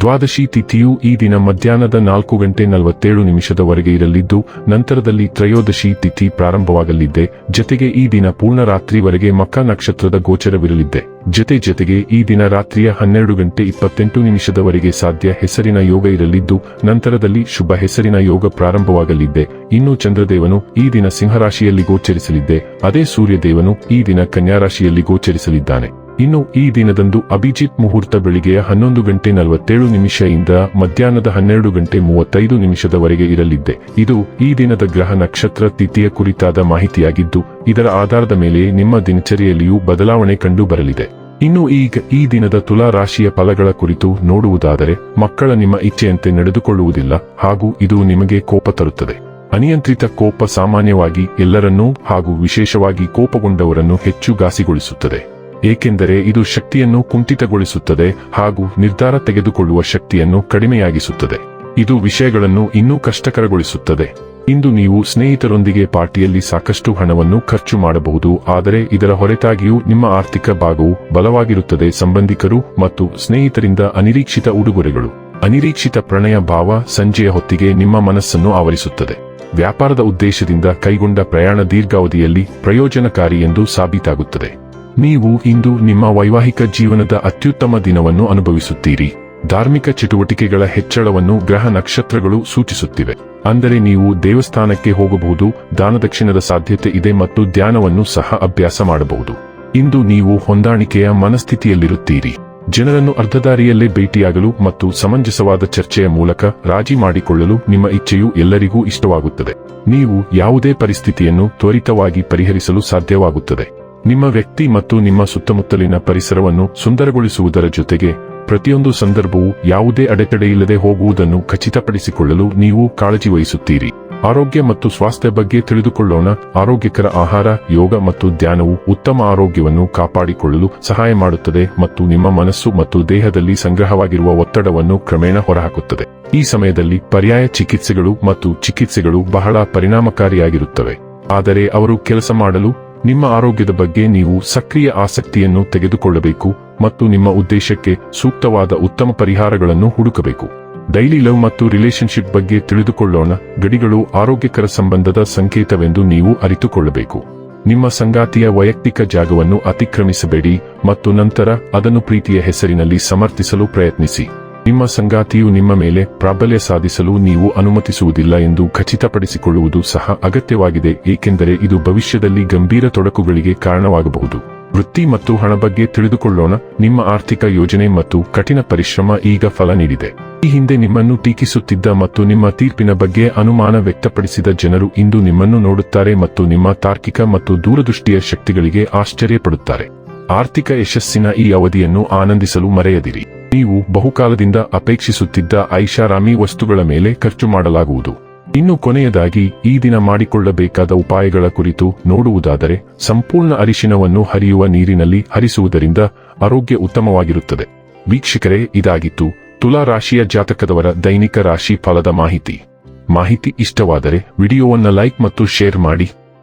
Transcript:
ದ್ವಾದಶಿ ತಿಥಿಯು ಈ ದಿನ ಮಧ್ಯಾಹ್ನದ ನಾಲ್ಕು ಗಂಟೆ ನಲವತ್ತೇಳು ನಿಮಿಷದವರೆಗೆ ಇರಲಿದ್ದು, ನಂತರದಲ್ಲಿ ತ್ರಯೋದಶಿ ತಿಥಿ ಪ್ರಾರಂಭವಾಗಲಿದ್ದೆ, ಜತೆಗೆ ಈ ದಿನ ಪೂರ್ಣ ರಾತ್ರಿವರೆಗೆ ಮಕ್ಕ ನಕ್ಷತ್ರದ ಗೋಚರವಿರಲಿದ್ದೆ. ಜತೆ ಜತೆಗೆ ಈ ದಿನ ರಾತ್ರಿಯ ಹನ್ನೆರಡು ಗಂಟೆ ಇಪ್ಪತ್ತೆಂಟು ನಿಮಿಷದವರೆಗೆ ಸಾಧ್ಯ ಹೆಸರಿನ ಯೋಗ ಇರಲಿದ್ದು, ನಂತರದಲ್ಲಿ ಶುಭ ಹೆಸರಿನ ಯೋಗ ಪ್ರಾರಂಭವಾಗಲಿದ್ದೆ. ಇನ್ನು ಚಂದ್ರದೇವನು ಈ ದಿನ ಸಿಂಹರಾಶಿಯಲ್ಲಿ ಗೋಚರಿಸಲಿದ್ದೆ, ಅದೇ ಸೂರ್ಯದೇವನು ಈ ದಿನ ಕನ್ಯಾರಾಶಿಯಲ್ಲಿ ಗೋಚರಿಸಲಿದ್ದಾನೆ. ಇನ್ನು ಈ ದಿನದಂದು ಅಭಿಜಿತ್ ಮುಹೂರ್ತ ಬೆಳಿಗ್ಗೆ ಹನ್ನೊಂದು ಗಂಟೆ ನಲವತ್ತೇಳು ನಿಮಿಷದಿಂದ ಮಧ್ಯಾಹ್ನದ ಹನ್ನೆರಡು ಗಂಟೆ ಮೂವತ್ತೈದು ನಿಮಿಷದವರೆಗೆ ಇರಲಿದ್ದೆ. ಇದು ಈ ದಿನದ ಗ್ರಹ ನಕ್ಷತ್ರ ತಿಥಿಯ ಕುರಿತಾದ ಮಾಹಿತಿಯಾಗಿದ್ದು, ಇದರ ಆಧಾರದ ಮೇಲೆ ನಿಮ್ಮ ದಿನಚರಿಯಲ್ಲಿಯೂ ಬದಲಾವಣೆ ಕಂಡು ಬರಲಿದೆ ಇನ್ನು ಈಗ ಈ ದಿನದ ತುಲಾ ರಾಶಿಯ ಫಲಗಳ ಕುರಿತು ನೋಡುವುದಾದರೆ, ಮಕ್ಕಳ ನಿಮ್ಮ ಇಚ್ಛೆಯಂತೆ ನಡೆದುಕೊಳ್ಳುವುದಿಲ್ಲ ಹಾಗೂ ಇದು ನಿಮಗೆ ಕೋಪ ತರುತ್ತದೆ. ಅನಿಯಂತ್ರಿತ ಕೋಪ ಸಾಮಾನ್ಯವಾಗಿ ಎಲ್ಲರನ್ನೂ ಹಾಗೂ ವಿಶೇಷವಾಗಿ ಕೋಪಗೊಂಡವರನ್ನು ಹೆಚ್ಚು ಘಾಸಿಗೊಳಿಸುತ್ತದೆ. ಏಕೆಂದರೆ ಇದು ಶಕ್ತಿಯನ್ನು ಕುಂಠಿತಗೊಳಿಸುತ್ತದೆ ಹಾಗೂ ನಿರ್ಧಾರ ತೆಗೆದುಕೊಳ್ಳುವ ಶಕ್ತಿಯನ್ನು ಕಡಿಮೆಯಾಗಿಸುತ್ತದೆ. ಇದು ವಿಷಯಗಳನ್ನು ಇನ್ನೂ ಕಷ್ಟಕರಗೊಳಿಸುತ್ತದೆ. ಇಂದು ನೀವು ಸ್ನೇಹಿತರೊಂದಿಗೆ ಪಾರ್ಟಿಯಲ್ಲಿ ಸಾಕಷ್ಟು ಹಣವನ್ನು ಖರ್ಚು ಮಾಡಬಹುದು, ಆದರೆ ಇದರ ಹೊರತಾಗಿಯೂ ನಿಮ್ಮ ಆರ್ಥಿಕ ಭಾಗವು ಬಲವಾಗಿರುತ್ತದೆ, ಸಂಬಂಧಿಕರು ಮತ್ತು ಸ್ನೇಹಿತರಿಂದ ಅನಿರೀಕ್ಷಿತ ಉಡುಗೊರೆಗಳು. ಅನಿರೀಕ್ಷಿತ ಪ್ರಣಯ ಭಾವ ಸಂಜೆಯ ಹೊತ್ತಿಗೆ ನಿಮ್ಮ ಮನಸ್ಸನ್ನು ಆವರಿಸುತ್ತದೆ. ವ್ಯಾಪಾರದ ಉದ್ದೇಶದಿಂದ ಕೈಗೊಂಡ ಪ್ರಯಾಣ ದೀರ್ಘಾವಧಿಯಲ್ಲಿ ಪ್ರಯೋಜನಕಾರಿ ಎಂದು ಸಾಬೀತಾಗುತ್ತದೆ. ನೀವು ಇಂದು ನಿಮ್ಮ ವೈವಾಹಿಕ ಜೀವನದ ಅತ್ಯುತ್ತಮ ದಿನವನ್ನು ಅನುಭವಿಸುತ್ತೀರಿ. ಧಾರ್ಮಿಕ ಚಟುವಟಿಕೆಗಳ ಹೆಚ್ಚಳವನ್ನು ಗ್ರಹ ನಕ್ಷತ್ರಗಳು ಸೂಚಿಸುತ್ತಿವೆ. ಅಂದರೆ ನೀವು ದೇವಸ್ಥಾನಕ್ಕೆ ಹೋಗಬಹುದು, ದಾನದಕ್ಷಿಣದ ಸಾಧ್ಯತೆ ಇದೆ ಮತ್ತು ಧ್ಯಾನವನ್ನು ಸಹ ಅಭ್ಯಾಸ ಮಾಡಬಹುದು. ಇಂದು ನೀವು ಹೊಂದಾಣಿಕೆಯ ಮನಸ್ಥಿತಿಯಲ್ಲಿರುತ್ತೀರಿ. ಜನರನ್ನು ಅರ್ಧದಾರಿಯಲ್ಲೇ ಭೇಟಿಯಾಗಲು ಮತ್ತು ಸಮಂಜಸವಾದ ಚರ್ಚೆಯ ಮೂಲಕ ರಾಜಿ ಮಾಡಿಕೊಳ್ಳಲು ನಿಮ್ಮ ಇಚ್ಛೆಯು ಎಲ್ಲರಿಗೂ ಇಷ್ಟವಾಗುತ್ತದೆ. ನೀವು ಯಾವುದೇ ಪರಿಸ್ಥಿತಿಯನ್ನು ತ್ವರಿತವಾಗಿ ಪರಿಹರಿಸಲು ಸಾಧ್ಯವಾಗುತ್ತದೆ. ನಿಮ್ಮ ವ್ಯಕ್ತಿ ಮತ್ತು ನಿಮ್ಮ ಸುತ್ತಮುತ್ತಲಿನ ಪರಿಸರವನ್ನು ಸುಂದರಗೊಳಿಸುವುದರ ಜೊತೆಗೆ, ಪ್ರತಿಯೊಂದು ಸಂದರ್ಭವೂ ಯಾವುದೇ ಅಡೆತಡೆಯಿಲ್ಲದೆ ಹೋಗುವುದನ್ನು ಖಚಿತಪಡಿಸಿಕೊಳ್ಳಲು ನೀವು ಕಾಳಜಿ ವಹಿಸುತ್ತೀರಿ. ಆರೋಗ್ಯ ಮತ್ತು ಸ್ವಾಸ್ಥ್ಯ ಬಗ್ಗೆ ತಿಳಿದುಕೊಳ್ಳೋಣ. ಆರೋಗ್ಯಕರ ಆಹಾರ, ಯೋಗ ಮತ್ತು ಧ್ಯಾನವು ಉತ್ತಮ ಆರೋಗ್ಯವನ್ನು ಕಾಪಾಡಿಕೊಳ್ಳಲು ಸಹಾಯ ಮಾಡುತ್ತದೆ ಮತ್ತು ನಿಮ್ಮ ಮನಸ್ಸು ಮತ್ತು ದೇಹದಲ್ಲಿ ಸಂಗ್ರಹವಾಗಿರುವ ಒತ್ತಡವನ್ನು ಕ್ರಮೇಣ ಹೊರಹಾಕುತ್ತದೆ. ಈ ಸಮಯದಲ್ಲಿ ಪರ್ಯಾಯ ಚಿಕಿತ್ಸೆಗಳು ಮತ್ತು ಚಿಕಿತ್ಸೆಗಳು ಬಹಳ ಪರಿಣಾಮಕಾರಿಯಾಗಿರುತ್ತವೆ. ಆದರೆ ಅವರು ಕೆಲಸ ಮಾಡಲು ನಿಮ್ಮ ಆರೋಗ್ಯದ ಬಗ್ಗೆ ನೀವು ಸಕ್ರಿಯ ಆಸಕ್ತಿಯನ್ನು ತೆಗೆದುಕೊಳ್ಳಬೇಕು ಮತ್ತು ನಿಮ್ಮ ಉದ್ದೇಶಕ್ಕೆ ಸೂಕ್ತವಾದ ಉತ್ತಮ ಪರಿಹಾರಗಳನ್ನು ಹುಡುಕಬೇಕು. ಡೈಲಿ ಲವ್ ಮತ್ತು ರಿಲೇಶನ್ಶಿಪ್ ಬಗ್ಗೆ ತಿಳಿದುಕೊಳ್ಳೋಣ. ಗಡಿಗಳು ಆರೋಗ್ಯಕರ ಸಂಬಂಧದ ಸಂಕೇತವೆಂದು ನೀವು ಅರಿತುಕೊಳ್ಳಬೇಕು. ನಿಮ್ಮ ಸಂಗಾತಿಯ ವೈಯಕ್ತಿಕ ಜಾಗವನ್ನು ಅತಿಕ್ರಮಿಸಬೇಡಿ ಮತ್ತು ನಂತರ ಅದನ್ನು ಪ್ರೀತಿಯ ಹೆಸರಿನಲ್ಲಿ ಸಮರ್ಥಿಸಲು ಪ್ರಯತ್ನಿಸಿ. ನಿಮ್ಮ ಸಂಗಾತಿಯು ನಿಮ್ಮ ಮೇಲೆ ಪ್ರಾಬಲ್ಯ ಸಾಧಿಸಲು ನೀವು ಅನುಮತಿಸುವುದಿಲ್ಲ ಎಂದು ಖಚಿತಪಡಿಸಿಕೊಳ್ಳುವುದು ಸಹ ಅಗತ್ಯವಾಗಿದೆ, ಏಕೆಂದರೆ ಇದು ಭವಿಷ್ಯದಲ್ಲಿ ಗಂಭೀರ ತೊಡಕುಗಳಿಗೆ ಕಾರಣವಾಗಬಹುದು. ವೃತ್ತಿ ಮತ್ತು ಹಣ ಬಗ್ಗೆ ತಿಳಿದುಕೊಳ್ಳೋಣ. ನಿಮ್ಮ ಆರ್ಥಿಕ ಯೋಜನೆ ಮತ್ತು ಕಠಿಣ ಪರಿಶ್ರಮ ಈಗ ಫಲ ನೀಡಿದೆ. ಈ ಹಿಂದೆ ನಿಮ್ಮನ್ನು ಟೀಕಿಸುತ್ತಿದ್ದ ಮತ್ತು ನಿಮ್ಮ ತೀರ್ಪಿನ ಬಗ್ಗೆ ಅನುಮಾನ ವ್ಯಕ್ತಪಡಿಸಿದ ಜನರು ಇಂದು ನಿಮ್ಮನ್ನು ನೋಡುತ್ತಾರೆ ಮತ್ತು ನಿಮ್ಮ ತಾರ್ಕಿಕ ಮತ್ತು ದೂರದೃಷ್ಟಿಯ ಶಕ್ತಿಗಳಿಗೆ ಆಶ್ಚರ್ಯಪಡುತ್ತಾರೆ. ಆರ್ಥಿಕ ಯಶಸ್ಸಿನ ಈ ಅವಧಿಯನ್ನು ಆನಂದಿಸಲು ಮರೆಯದಿರಿ. ನೀವು ಬಹುಕಾಲದಿಂದ ಅಪೇಕ್ಷಿಸುತ್ತಿದ್ದ ಐಷಾರಾಮಿ ವಸ್ತುಗಳ ಮೇಲೆ ಖರ್ಚು ಮಾಡಲಾಗುವುದು. ಇನ್ನು ಕೊನೆಯದಾಗಿ, ಈ ದಿನ ಮಾಡಿಕೊಳ್ಳಬೇಕಾದ ಉಪಾಯಗಳ ಕುರಿತು ನೋಡುವುದಾದರೆ, ಸಂಪೂರ್ಣ ಅರಿಶಿನವನ್ನು ಹರಿಯುವ ನೀರಿನಲ್ಲಿ ಹರಿಸುವುದರಿಂದ ಆರೋಗ್ಯ ಉತ್ತಮವಾಗಿರುತ್ತದೆ. ವೀಕ್ಷಕರೇ, ಇದಾಗಿತ್ತು ತುಲಾ ರಾಶಿಯ ಜಾತಕದವರ ದೈನಿಕ ರಾಶಿ ಫಲದ ಮಾಹಿತಿ. ಮಾಹಿತಿ ಇಷ್ಟವಾದರೆ ವಿಡಿಯೋವನ್ನು ಲೈಕ್ ಮತ್ತು ಶೇರ್ ಮಾಡಿ.